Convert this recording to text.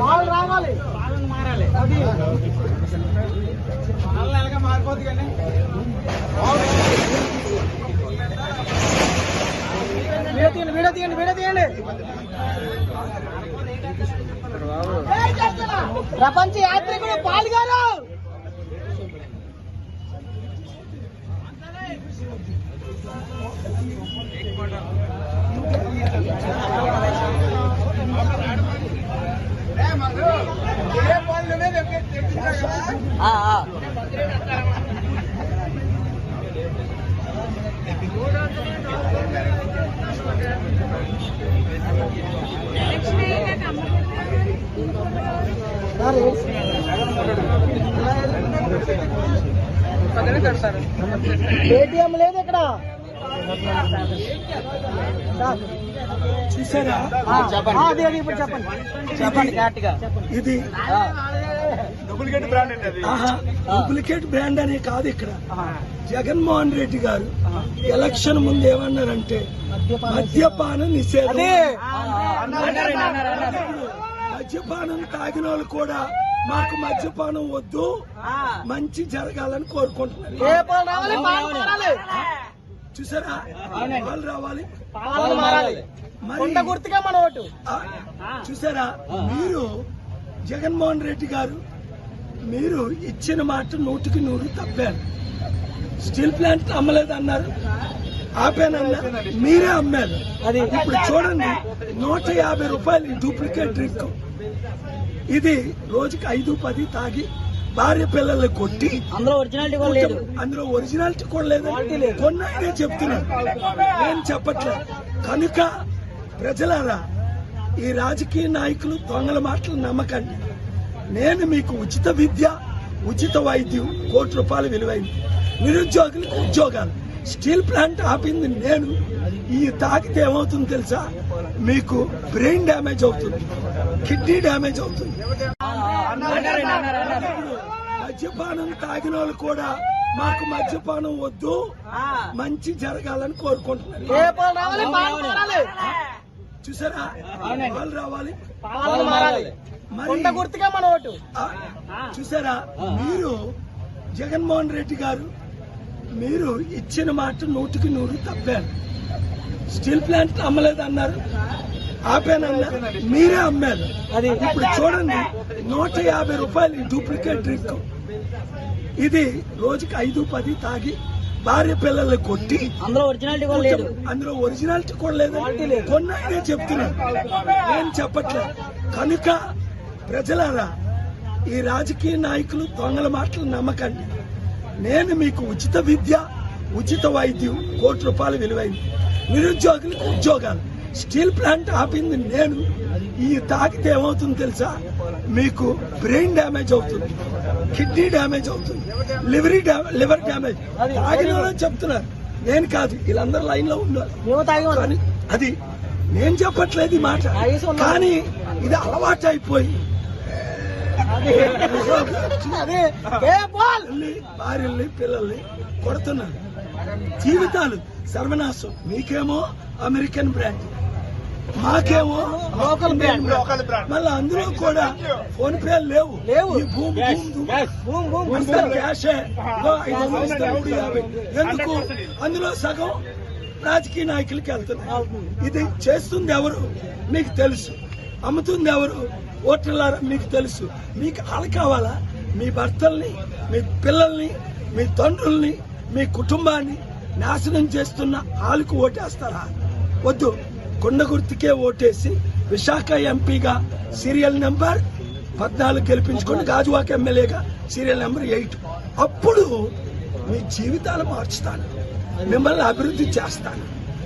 పాలు రావాలి. అది. వీడియో తీయండి వీడియో తీయండి వీడియో తీయండి. ప్రపంచ యాత్రికుడు పాల్గొరు. ఏటీఎం లేదు ఇక్కడ. సార్. చూసారా ఇప్పుడు చెప్పండి. చెప్పండి కరెక్ట్గా ఇది ఆహా, డూప్లికేట్ బ్రాండ్ అనే కాదు ఇక్కడ. జగన్మోహన్ రెడ్డి గారు ఎలక్షన్ ముందు ఏమన్నారంటే మద్యపాన నిషేధం. మద్యపానం తాగిన వాళ్ళు కూడా మాకు మద్యపానం వద్దు. మంచి జరగాలని కోరుకుంటున్నారు. చూసారా? వాళ్ళు రావాలి. గుర్తుగా మన ఓటు. చూసారా? మీరు జగన్మోహన్ రెడ్డి గారు మీరు ఇచ్చిన మాట నూటికి నూరు తప్పారు. స్టీల్ ప్లాంట్ అమ్మలేదు అన్నారు. ఆపానన్నారు. మీరే అమ్మారు. అది ఇప్పుడు చూడండి నూట యాభై రూపాయలు డూప్లికేట్ డ్రింక్. ఇది రోజుకి ఐదు పది తాగి భార్య పిల్లల్ని కొట్టి అందులో ఒరిజినాలిటీ కూడా లేదు. అందులో ఒరిజినాలిటీ కూడా లేదు. కొన్నాయినే చెప్తున్నాను. నేను చెప్పట్లేదు కనుక ప్రజలారా ఈ రాజకీయ నాయకులు దొంగల మాటలు నమ్మకండి. నేను మీకు ఉచిత విద్య ఉచిత వైద్యం కోటి రూపాయలు విలువైంది. నిరుద్యోగులకు ఉద్యోగాలు. స్టీల్ ప్లాంట్ ఆపింది నేను. ఈ తాకితే ఏమవుతుంది తెలుసా? మీకు బ్రెయిన్ డ్యామేజ్ అవుతుంది. కిడ్నీ డ్యామేజ్ అవుతుంది. మద్యపానం తాగిన వాళ్ళు కూడా మాకు మద్యపానం వద్దు. మంచి జరగాలని మారాలి. చూసారా? వాళ్ళు రావాలి. కొండ గుర్తుగా మన ఓటు. ఆ, చూసారా? మీరు జగన్మోహన్ రెడ్డి గారు మీరు ఇచ్చిన మాట నూటికి నూరు తప్పారు. స్టీల్ ప్లాంట్ అమ్మలేదు అన్నారు ఆపానన్నారు మీరే అమ్మారు. అది. ఇప్పుడు చూడండి నూట యాభై రూపాయలు డూప్లికేట్ డ్రింక్. ఇది రోజుకి ఐదు పది తాగి భార్య పిల్లల్ని కొట్టి అందులో ఒరిజినాలిటీ కూడా లేదు. అందులో ఒరిజినాలిటీ కూడా లేదు. కొన్నాయినే చెప్తున్నాను నేను చెప్పట్లేదు. కనుక ప్రజలారా ఈ రాజకీయ నాయకులు దొంగల మాటలు నమ్మకండి. నేను మీకు ఉచిత విద్య ఉచిత వైద్యం కోటి రూపాయలు విలువైంది. నిరుద్యోగులకు ఉద్యోగాలు. స్టీల్ ప్లాంట్ ఆపింది నేను. ఈ తాకితే ఏమవుతుంది తెలుసా? మీకు బ్రెయిన్ డ్యామేజ్ అవుతుంది. కిడ్నీ డ్యామేజ్ అవుతుంది. లివరీ లివర్ డ్యామేజ్. తాగిన వాళ్ళని చెప్తున్నారు. నేను కాదు వీళ్ళందరూ లైన్లో ఉన్నారు అది నేను చెప్పట్లేదు ఈ మాట. కానీ ఇది అలవాటు అయిపోయి అదే. భార్యల్ని పిల్లల్ని కొడుతున్నారు. జీవితాలు సర్వనాశం. మీకేమో అమెరికన్ బ్రాండ్. మాకేమో లోకల్ బ్రాండ్. మళ్ళీ అందులో కూడా ఫోన్ పే లేవు. లేవు. క్యాషే. ఎందుకు? అందులో సగం రాజకీయ నాయకులకి వెళ్తున్నారు ఇది చేస్తుంది ఎవరు? మీకు తెలుసు. అమ్ముతుంది ఎవరు? ఓటర్లారా? మీకు తెలుసు. మీకు ఆడ కావాలా? మీ భర్తల్ని మీ పిల్లల్ని మీ తండ్రుల్ని మీ కుటుంబాన్ని నాశనం చేస్తున్న ఆలకు ఓటేస్తారా? వద్దు. కొండ గుర్తుకే ఓటేసి విశాఖ ఎంపీగా సీరియల్ నెంబర్ పద్నాలుగు గెలిపించుకుని గాజువాక ఎమ్మెల్యేగా సీరియల్ నెంబర్ ఎయిట్. అప్పుడు మీ జీవితాలు మార్చుతాను. మిమ్మల్ని అభివృద్ధి చేస్తాను.